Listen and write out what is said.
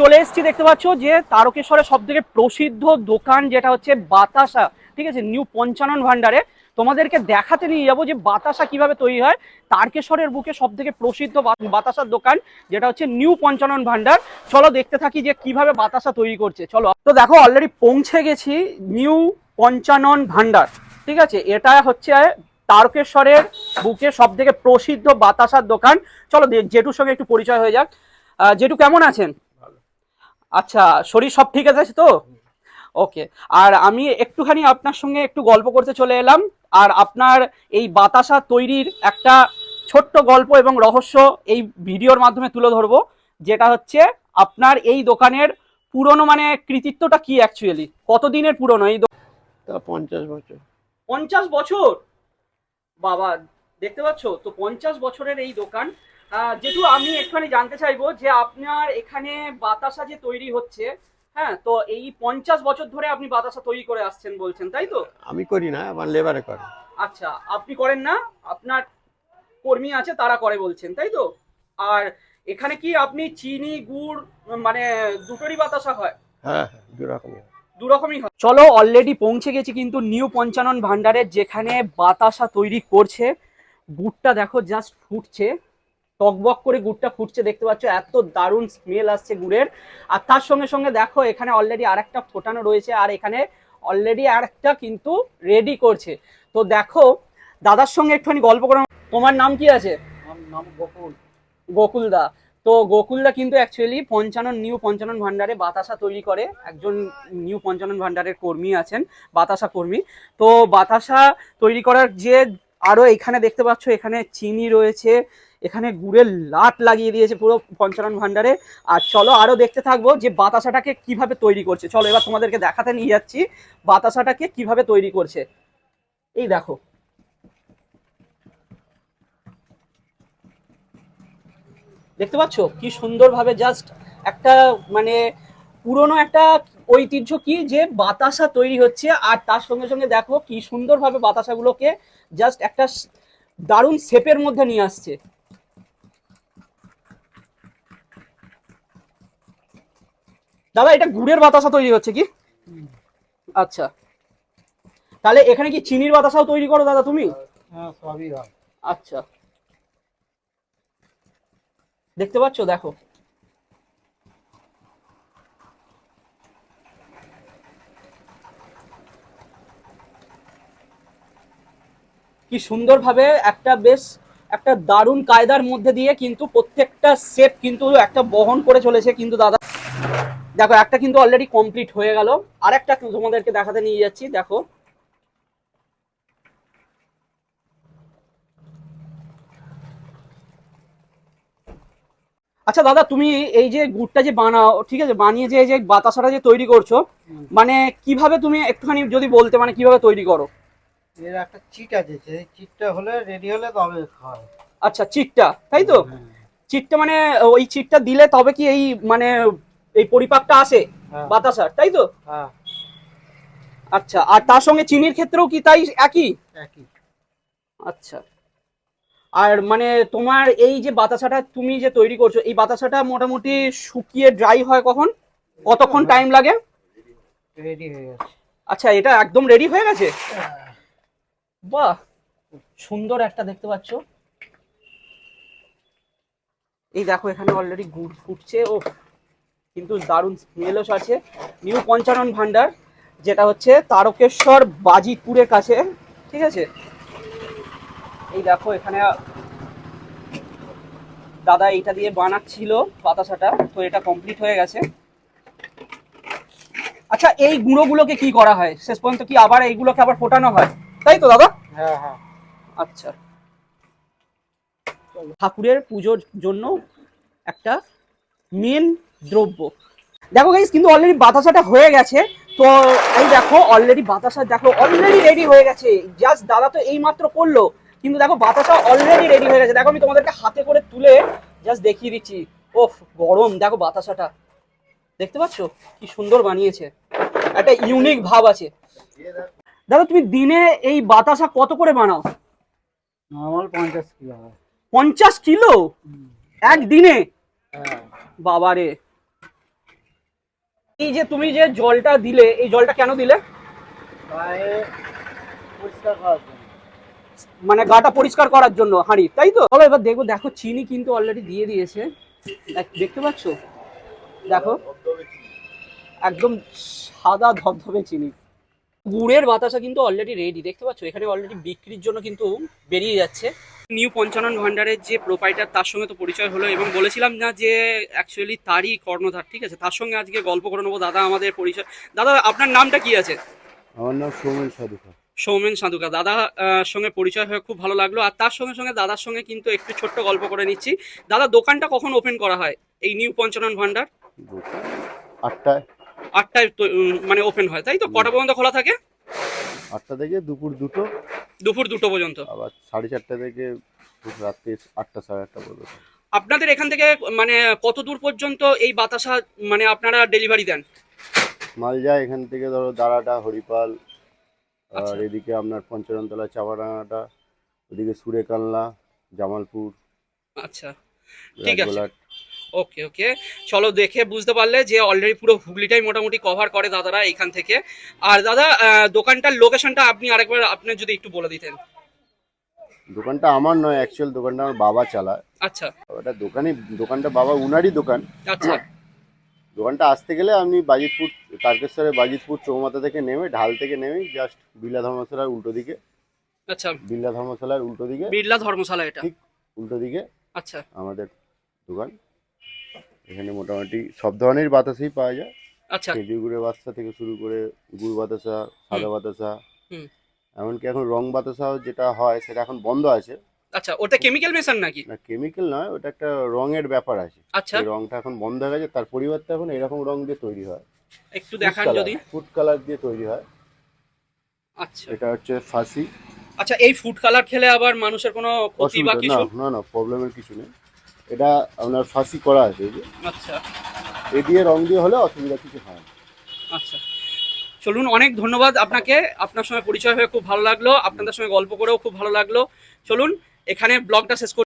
চলে এসেছি, দেখতে পাচ্ছ যে তারকেশ্বরের সব থেকে প্রসিদ্ধ দোকান যেটা হচ্ছে বাতাসা। ঠিক আছে, নিউ পঞ্চানন ভান্ডারে তোমাদেরকে দেখাতে নিয়ে যাব যে বাতাসা কীভাবে তৈরি হয়। তারকেশ্বরের বুকে সব থেকে প্রসিদ্ধ বাতাসার দোকান যেটা হচ্ছে নিউ পঞ্চানন ভান্ডার চলো দেখতে থাকি যে কীভাবে বাতাসা তৈরি করছে। চলো, তো দেখো অলরেডি পৌঁছে গেছি নিউ পঞ্চানন ভান্ডার ঠিক আছে, এটা হচ্ছে তারকেশ্বরের বুকে সব থেকে প্রসিদ্ধ বাতাসার দোকান। চলো জেঠুর সঙ্গে একটু পরিচয় হয়ে যাক। জেঠু কেমন আছেন? আচ্ছা শরীর সব ঠিক আছে তো? ওকে আর আমি একটুখানি আপনার সঙ্গে একটু গল্প করতে চলে এলাম আর আপনার এই বাতাসা তৈরির একটা ছোট্ট গল্প এবং রহস্য এই ভিডিওর মাধ্যমে তুলে ধরবো যেটা হচ্ছে আপনার এই দোকানের পুরনো মানে কৃতিত্বটা কি অ্যাকচুয়ালি কতদিনের পুরনো এই পঞ্চাশ বছর। পঞ্চাশ বছর? বাবা দেখতে পাচ্ছ? তো পঞ্চাশ বছরের এই দোকান যেহেতু আমি একটুখানি জানতে চাইব যে আপনার এখানে বাতাসা যে তৈরি হচ্ছে হ্যাঁ তো এই পঞ্চাশ বছর ধরে আপনি বাতাসা তৈরি করে আসছেন বলছেন তাই তো? আমি করি না আমার লেবারে করে আচ্ছা আপনি করেন না আপনার কর্মী আছে তারা করে বলছেন তাই তো? আর এখানে কি আপনি চিনি গুড় মানে দুটোরই বাতাসা হয়? হ্যাঁ হ্যাঁ দু রকমই হয়। দু রকমই হয়। চলো অলরেডি পৌঁছে গেছি কিন্তু নিউ পঞ্চানন ভান্ডারের যেখানে বাতাসা তৈরি করছে। গুড়টা দেখো জাস্ট ফুটছে। টকবক করে গুড়টা ফুটছে দেখতে পাচ্ছ এত দারুণ স্মেল আসছে গুড়ের। আর তার সঙ্গে সঙ্গে দেখো এখানে অলরেডি আরেকটা ফোটানো রয়েছে আর এখানে অলরেডি আরেকটা কিন্তু রেডি করছে। তো দেখো দাদার সঙ্গে একটুখানি গল্প করো তোমার নাম কি আছে? নাম গোকুল। গোকুলদা তো গোকুলদা কিন্তু অ্যাকচুয়ালি পঞ্চানন নিউ পঞ্চানন ভান্ডারে বাতাসা তৈরি করে। একজন নিউ পঞ্চানন ভান্ডারের কর্মী আছেন বাতাসা কর্মী। তো বাতাসা তৈরি করার যে আরও এখানে দেখতে পাচ্ছ এখানে চিনি রয়েছে এখানে গুড়ের লাট লাগিয়ে দিয়েছে পুরো পঞ্চানন ভান্ডারে আর চলো আরও দেখতে থাকব যে বাতাসাটাকে কীভাবে তৈরি করছে। চলো এবার তোমাদেরকে দেখাতে নিয়ে যাচ্ছি বাতাসাটাকে কীভাবে তৈরি করছে। এই দেখো। দেখতে পাচ্ছ? কি সুন্দরভাবে জাস্ট একটা মানে পুরনো একটা ঐতিহ্য কি যে বাতাসা তৈরি হচ্ছে। আর তার সঙ্গে সঙ্গে দেখো কি সুন্দরভাবে বাতাসাগুলোকে জাস্ট একটা দারুণ শেপের মধ্যে নিয়ে আসছে। দাদা এটা গুড়ের বাতাসা তৈরি হচ্ছে কি? আচ্ছা। তাহলে এখানে কি চিনির বাতাসাও তৈরি করো দাদা তুমি? হ্যাঁ আচ্ছা। দেখতে পাচ্ছ? দেখো। কি সুন্দরভাবে একটা বেশ একটা দারুণ কায়দার মধ্যে দিয়ে কিন্তু প্রত্যেকটা শেপ কিন্তু একটা বহন করে চলেছে কিন্তু দাদা। দেখো একটা কিন্তু অলরেডি কমপ্লিট হয়ে গেল। আরেকটা তোমাদেরকে দেখাতে নিয়ে যাচ্ছি দেখো। আচ্ছা দাদা তুমি এই যে গুড়টা যে বানাও ঠিক আছে বানিয়ে যে এই যে বাতাসাটা যে তৈরি করছ মানে কীভাবে তুমি একটুখানি যদি বলতে মানে কীভাবে তৈরি করো? এর একটা চিট আছে সেই চিটটা হলে রেডি হলে তবে খাওয়া আচ্ছা চিটটা তাই তো? হ্যাঁ, চিটটা মানে ওই চিটটা দিলে তবে কি এই মানে এই পরিপাকটা আসে হ্যাঁ, বাতাসার তাই তো? হ্যাঁ, আচ্ছা আর তার সঙ্গে চিনির ক্ষেত্রেও কি তাই একই? একই। আচ্ছা। আর মানে তোমার এই যে বাতাসাটা তুমি যে তৈরি করছ এই বাতাসাটা মোটামুটি শুকিয়ে ড্রাই হয় কখন? কতক্ষণ টাইম লাগে? রেডি হয়ে গেছে। আচ্ছা এটা একদম রেডি হয়ে গেছে? বাহ! সুন্দর একটা দেখতে পাচ্ছ। এই দেখো এখানে অলরেডি গুড় ফুটছে ও কিন্তু দারুণ স্মেলও আছে নিউ পঞ্চানন ভান্ডার যেটা হচ্ছে তারকেশ্বর বাজিতপুরের কাছে ঠিক আছে? এই দেখো এখানে দাদা এইটা দিয়ে বানাচ্ছিল বাতাসাটা তো এটা কমপ্লিট হয়ে গেছে। আচ্ছা এই গুঁড়োগুলোকে কি করা হয়? শেষ পর্যন্ত কি আবার এইগুলোকে আবার ফোটানো হয়? তাই তো দাদা? হ্যাঁ হ্যাঁ। আচ্ছা। ঠাকুরের পুজোর জন্য একটা মেন দ্রব্য। দেখো গাইস কিন্তু অলরেডি বাতাসাটা হয়ে গেছে। তো এই দেখো অলরেডি বাতাসা দেখো অলরেডি রেডি হয়ে গেছে। জাস্ট দাদা তো এই মাত্র করল। কিন্তু দেখো বাতাসা অলরেডি রেডি হয়ে গেছে। দেখো আমি তোমাদেরকে হাতে করে তুলে জাস্ট দেখিয়ে দিচ্ছি। ওফ গরম দেখো বাতাসাটা। দেখতে পাচ্ছ? কি সুন্দর বানিয়েছে। একটা ইউনিক ভাব আছে। দাদা তুমি দিনে এই বাতাসা কত করে বানাও? নর্মাল পঞ্চাশ কিলো পঞ্চাশ কিলো? একদিনে? হ্যাঁ। বাবারে। এই যে তুমি যে জলটা দিলে এই জলটা কেন দিলে? মানে গাটা পরিষ্কার করার জন্য হাঁড়ি তাই তো? চলো এবার দেখব দেখো চিনি কিন্তু অলরেডি দিয়ে দিয়েছে। দেখ- দেখতে পাচ্ছ? দেখো। একদম সাদা ধবধবে চিনি। গুড়ের বাতাসা কিন্তু অলরেডি রেডি দেখতে পাচ্ছ? এখানে অলরেডি বিক্রির জন্য কিন্তু বেরিয়ে যাচ্ছে। নিউ পঞ্চানন ভান্ডারের যে প্রোপাইটার তার সঙ্গে তো পরিচয় হলো এবং বলেছিলাম না যে অ্যাকচুয়ালি তারই কর্ণধার ঠিক আছে? তার সঙ্গে আজকে গল্প করে নেব দাদা আমাদের পরিচয়। দাদা আপনার নামটা কি আছে? আমার নাম সৌমেন সাধুকা। সৌমেন সাধুকা। দাদা সঙ্গে পরিচয় হয়ে খুব ভালো লাগল। আর তার সঙ্গে সঙ্গে দাদার সঙ্গে কিন্তু একটু ছোট্ট গল্প করে নিচ্ছি। দাদা দোকানটা কখন ওপেন করা হয় এই নিউ পঞ্চানন ভান্ডার আটটায়। আটটায় মানে ওপেন হয় তাই তো? কটা পর্যন্ত খোলা থাকে? আটটা থেকে দুপুর দুটো। দুপুর দুটো পর্যন্ত। আবার সাড়ে চারটা থেকে রাত্রি আটটা সাড়ে আটটা পর্যন্ত। আপনাদের এখান থেকে মানে কত দূর পর্যন্ত এই বাতাসা মানে আপনারা ডেলিভারি দেন? মাল যায় এখান থেকে ধরো দাঁড়াটা হরিপাল আর আচ্ছা। এদিকে আপনার পঞ্চরণতলা চাপাডাঙ্গাটা ওদিকে সুরেকালনা জামালপুর। আচ্ছা। ঠিক আছে। ওকে ওকে চলো দেখে বুঝতে পারলে যে অলরেডি পুরো হুগলিটাই মোটামুটি কভার করে দাদারা এখান থেকে। আর দাদা দোকানটার লোকেশনটা আপনি আরেকবার আপনি যদি একটু বলে দিতেন। দোকানটা আমার নয় অ্যাকচুয়াল দোকানটা আমার বাবা চালায়। আচ্ছা। ওটা দোকানে দোকানটা বাবা উনারই দোকান। আচ্ছা। দোকানটা আসতে গেলে আপনি বাজিতপুর তারকেশ্বরের বাজিতপুর চৌমাথা থেকে নেমে ঢাল থেকে নেমে জাস্ট বিল্লা ধর্মশালার উল্টো দিকে। আচ্ছা। বিল্লা ধর্মশালার উল্টো দিকে। বিড়লা ধর্মশালা এটা? ঠিক। উল্টো দিকে আচ্ছা। আমাদের দোকান। এখানে মোটামুটি সব ধরনের বাতাসই পাওয়া যায়। আচ্ছা। খেজুর গুড়ের বাতাসা থেকে শুরু করে গুড় বাতাসা সাদা বাতাসা। হুম। এমনকি এখন রং বাতাসাও যেটা হয় সেটা এখন বন্ধ আছে। আচ্ছা ওটা কেমিক্যাল মেশান নাকি? না কেমিক্যাল নয় ওটা একটা রঙের ব্যাপার আছে। আচ্ছা। এই রংটা এখন বন্ধ হয়ে গেছে তার পরিবর্তে এখন এরকম রং দিয়ে তৈরি হয়। একটু দেখান যদি। ফুড কালার দিয়ে তৈরি হয়। আচ্ছা। এটা হচ্ছে ফাঁসি। আচ্ছা এই ফুড কালার খেলে আবার মানুষের কোনো ক্ষতি বা কিছু? না না প্রবলেমের কিছু নেই। এটা আপনার ফাঁসি করা আছে এই যে। আচ্ছা। এ দিয়ে রং দিয়ে হলে অসুবিধা কিছু হয় না। আচ্ছা। চলুন অনেক ধন্যবাদ আপনাকে। আপনার সঙ্গে পরিচয় হয়ে খুব ভালো লাগল। আপনাদের সঙ্গে গল্প করেও খুব ভালো লাগল। চলুন এখানে ব্লগটা শেষ করি।